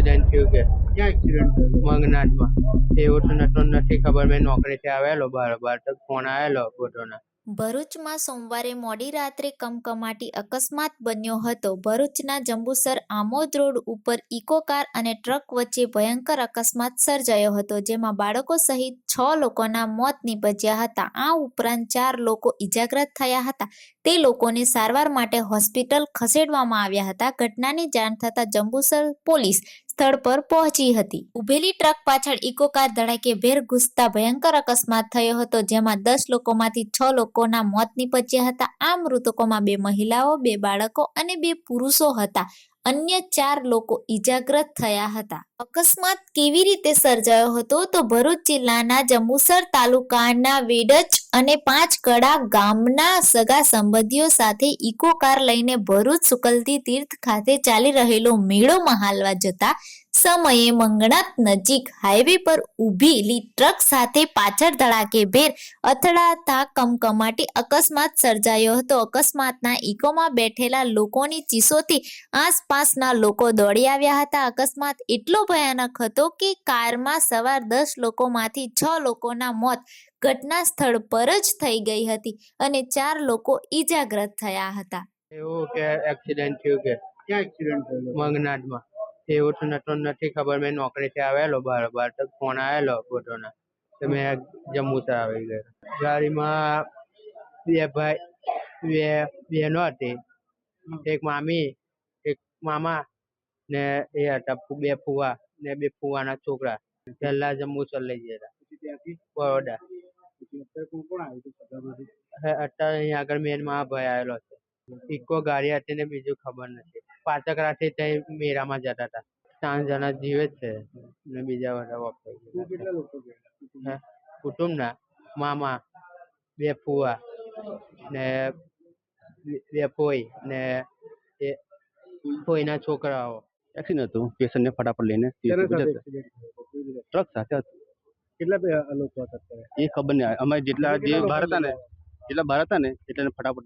Accident થયું કે ક્યાં એક્સિડન્ટ મંગનાથમાં. એવું તો નતો નથી ખબર, મેં નોકરીથી આવેલો, બાર બાર તો ફોન આવેલો ફોટોના ભરૂચમાં સોમવારે મોડી રાત્રે કમકમાટી અકસ્માત બન્યો હતો. ભરૂચના જંબુસર આમોદ રોડ ઉપર ઇકો અને ટ્રક વચ્ચે ભયંકર અકસ્માત સર્જાયો હતો, જેમાં બાળકો સહિત છ લોકોના મોત નીપજ્યા હતા. આ ઉપરાંત ચાર લોકો ઈજાગ્રસ્ત થયા હતા. તે લોકોને સારવાર માટે હોસ્પિટલ ખસેડવામાં આવ્યા હતા. ઘટનાની જાણ થતાં જંબુસર પોલીસ સ્થળ પર પહોંચી હતી. ઉભેલી ટ્રક પાછળ ઇકો કાર ધડાકે ભેર ઘૂસતા ભયંકર અકસ્માત થયો હતો, જેમાં દસ લોકોમાંથી છ લોકોના મોત નીપજ્યા હતા. આ મૃતકોમાં બે મહિલાઓ, બે બાળકો અને બે પુરુષો હતા. અન્ય ચાર લોકો ઈજાગ્રસ્ત થયા હતા. અકસ્માત કેવી રીતે સર્જાયો હતો તો ભરૂચ જિલ્લાના જંબુસર તાલુકાના વેડજ અને પાંચ કડા ગામના સગા સંબંધીઓ સાથે ઇકો કાર લઈને ભરૂચ સુકલતી તીર્થ ખાતે ચાલી રહેલો મેળો મહાલવા જતા સમયે મંગણાત નજીક હાઈવે પર ઊભેલી ટ્રક સાથે પાછળ ધડાકે ભેર અથડાતા કમકમાટી અકસ્માત સર્જાયો હતો. અકસ્માતના ઇકોમાં બેઠેલા લોકોની ચીસોથી આસપાસના લોકો દોડી આવ્યા હતા. અકસ્માત એટલો ભયાનક હતો કે કારમાં સવાર દસ લોકોમાંથી છ લોકોના મોત ઘટના સ્થળ પર જ થઈ ગઈ હતી અને ચાર લોકો ઈજાગ્રસ્ત થયા હતા. એવું કે એક્સિડન્ટ થયું કે? ક્યાં એક્સિડન્ટ થયો? મંગનાથમાં એવું તો નતો નથી ખબર મેં નોકરીથી આવેલો બાર બાર તો ફોન આવેલો ફોટોના તો મેં જંબુસર આવી ગયો. ગાડીમાં બે ભાઈ બે બહેનો હતી એક મામી એક મામા ને એ હતા બે ફુવા ને બે ફુવાના છોકરા પહેલા જંબુસર લઈ ગયા બરોડા. અત્યારે અહીંયા આગળ મેનમાં ભાઈ આવેલો છે. ઇકો ગાડી હતી ને બીજું ખબર નથી. પાચકરાથી ત્યાં મેળામાં જતા હતા. ત્રણ જણા જીવે જ છે. ને બીજા બધા વપરાય તું કેટલા લોકો ગયા કુટુંબના. મામા બે ફુવા ને બે- ફોઈ ને એ ફોઈના છોકરાઓ. એક્સિડન્ટ હતું. પેશન્ટને ફટાફટ લઈને? ટ્રક સાથે હતું? કેટલા લોકો હતા એ ખબર નહીં. અમારે જેટલા જે બહાર હતા ને જેટલા બહાર હતા ને એટલાને ફટાફટ